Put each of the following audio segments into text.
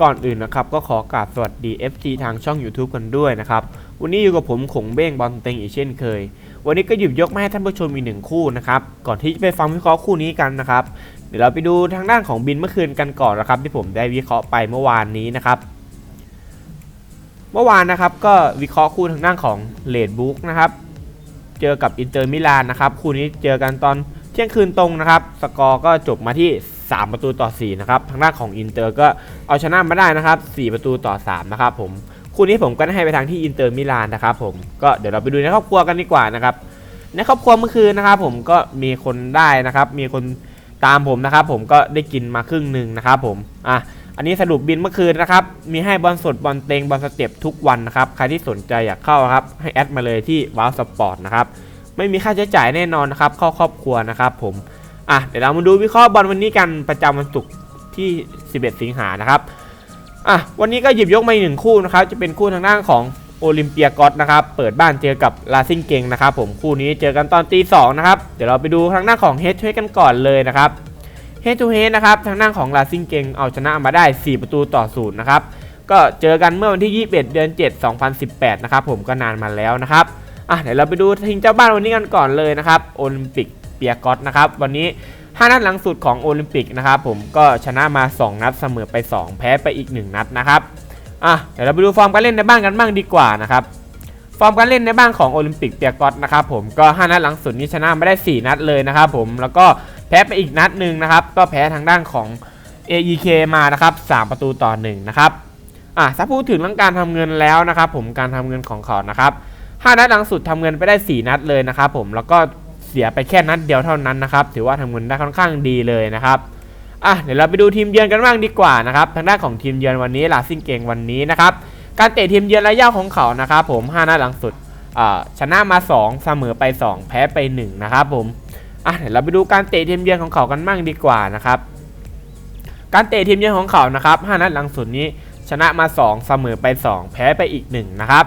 ก่อนอื่นนะครับก็ขอกราบสวัสดี FT ทางช่อง YouTube กันด้วยนะครับ วันนี้อยู่กับผมขงเบ้งบอลเต็งอีกเช่นเคย วันนี้ก็หยิบยกมาให้ท่านผู้ชมอีกหนึ่งคู่นะครับ ก่อนที่จะไปฟังวิเคราะห์คู่นี้กันนะครับ เดี๋ยวเราไปดูทางด้านของบินเมื่อคืนกันก่อนนะครับ ที่ผมได้วิเคราะห์ไปเมื่อวานนี้นะครับ เมื่อวานนะครับก็วิเคราะห์คู่ทางด้านของเลดบุ๊กนะครับ เจอกับอินเตอร์มิลานนะครับ คู่นี้เจอกันตอนเที่ยงคืนตรงนะครับ สกอร์ก็จบมาที่ 3 ประตูต่อ 4 นะครับ ทางด้านของอินเตอร์ก็เอาชนะมาได้นะครับ 4 ประตูต่อ 3 นะครับผม คู่นี้ผมก็ได้ให้ไปทางที่อินเตอร์มิลานนะครับผม ก็เดี๋ยวเราไปดูในครอบครัวกันดีกว่านะครับ ในครอบครัวเมื่อคืนนะครับผมก็มีคนได้นะครับ มีคนตามผมนะครับผมก็ได้กินมาครึ่งหนึ่งนะครับผม อะ อันนี้สรุปบินเมื่อคืนนะครับ มีให้บอลสดบอลเต็งบอลสเต็ปทุกวันนะครับ ใครที่สนใจอยากเข้าครับ ให้แอดมาเลยที่ว้าวสปอร์ตนะครับ ไม่มีค่าใช้จ่ายแน่นอนนะครับ เข้าครอบครัวนะครับผม อะเดี๋ยวเรามาดูวิเคราะห์บอลวันนี้กันประจำวันศุกร์ที่ 11 สิงหานะครับอะวันนี้ก็หยิบยกมาอีกหนึ่งคู่นะครับจะเป็นคู่ทางด้านของโอลิมเปียกอสนะครับเปิดบ้านเจอกับลาซิงเกงนะครับผมคู่นี้เจอกันตอนตีสองนะครับเดี๋ยวเราไปดูทางด้านของเฮดทูเฮดกันก่อนเลยนะครับเฮดทูเฮดนะครับทางด้านของลาซิงเกงเอาชนะมาได้ 4 ประตูต่อศูนย์นะครับก็เจอกันเมื่อวันที่ 21 เดือน 7 2018 นะครับผมก็นานมาแล้วนะครับอะเดี๋ยวเราไปดูทีมเจ้าบ้านวันนี้กันก่อนเลยนะครับโอลิมปิก ปียกอสนะครับวันนี้ 5 นัดหลังสุดของโอลิมปิกนะครับผมก็ชนะมา 2 นัดเสมอไป 2 แพ้ไปอีก 1 นัดนะครับอะเดี๋ยวเราไปดูฟอร์มการเล่นในบ้านกันบ้างดีกว่านะครับฟอร์มการเล่นในบ้านของโอลิมปิกเปียกอสนะครับผมก็ 5 นัดหลังสุดนี้ชนะไม่ได้ 4 นัดเลยนะครับผมแล้วก็แพ้ไปอีกนัดหนึ่งนะครับก็แพ้ทางด้านของ AEK มานะครับ 3 ประตูต่อ1นะครับอะถ้าพูดถึงเรื่องการทำเงินแล้วนะครับผมการทำเงินของเขานะครับ5นัดหลังสุดทำเงินไปได้ 4 นัดเลยนะครับผมแล้วก็ เสียไปแค่นัดเดียวเท่านั้นนะครับ ถือว่าทำเงินได้ค่อนข้างดีเลยนะครับอะเดี๋ยวเราไปดูทีมเยือนกันบ้างดีกว่านะครับทางด้านของทีมเยือนวันนี้ลาซิงเกงวันนี้นะครับการเตะทีมเยือนระยะของเขานะครับผม5นัดหลังสุดชนะมา 2 เสมอไป 2 แพ้ไป 1 นะครับผมอะเดี๋ยวเราไปดูการเตะทีมเยือนของเขากันบ้างดีกว่านะครับการเตะทีมเยือนของเขานะครับ5นัดหลังสุดนี้ชนะมา 2 เสมอไป 2 แพ้ไปอีก 1 นะครับ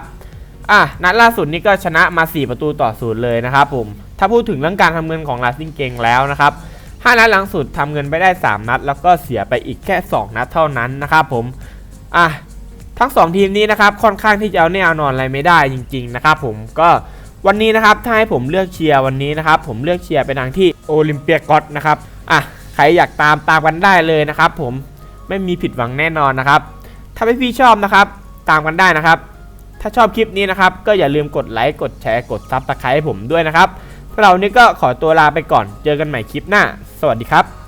อะนัดล่าสุดนี้ก็ชนะมา 4 ประตูต่อศูนย์เลยนะครับผม ถ้าพูดถึงเรื่องการทำเงินของลาซิงเกงแล้วนะครับ5นัดหลังสุดทำเงินไปได้ 3 นัด แล้วก็เสียไปอีกแค่ 2 นัดเท่านั้นนะครับผมอะทั้ง 2 ทีมนี้นะครับค่อนข้างที่จะเอาแน่นอนอะไรไม่ได้จริง ๆ นะครับผมก็วันนี้นะครับถ้าให้ผมเลือกเชียร์วันนี้นะครับผมเลือกเชียร์ไปทางที่โอลิมเปียกอสนะครับอะใครอยากตามตามกันได้เลยนะครับ ผมไม่มีผิดหวังแน่นอนนะครับ ถ้าพี่ชอบนะครับตามกันได้นะครับ ถ้าชอบคลิปนี้นะครับ ก็อย่าลืมกดไลค์กดแชร์กดซับสไครต์ผมด้วยนะครับ เรานี่ก็ขอตัวลาไปก่อน เจอกันใหม่คลิปหน้า สวัสดีครับ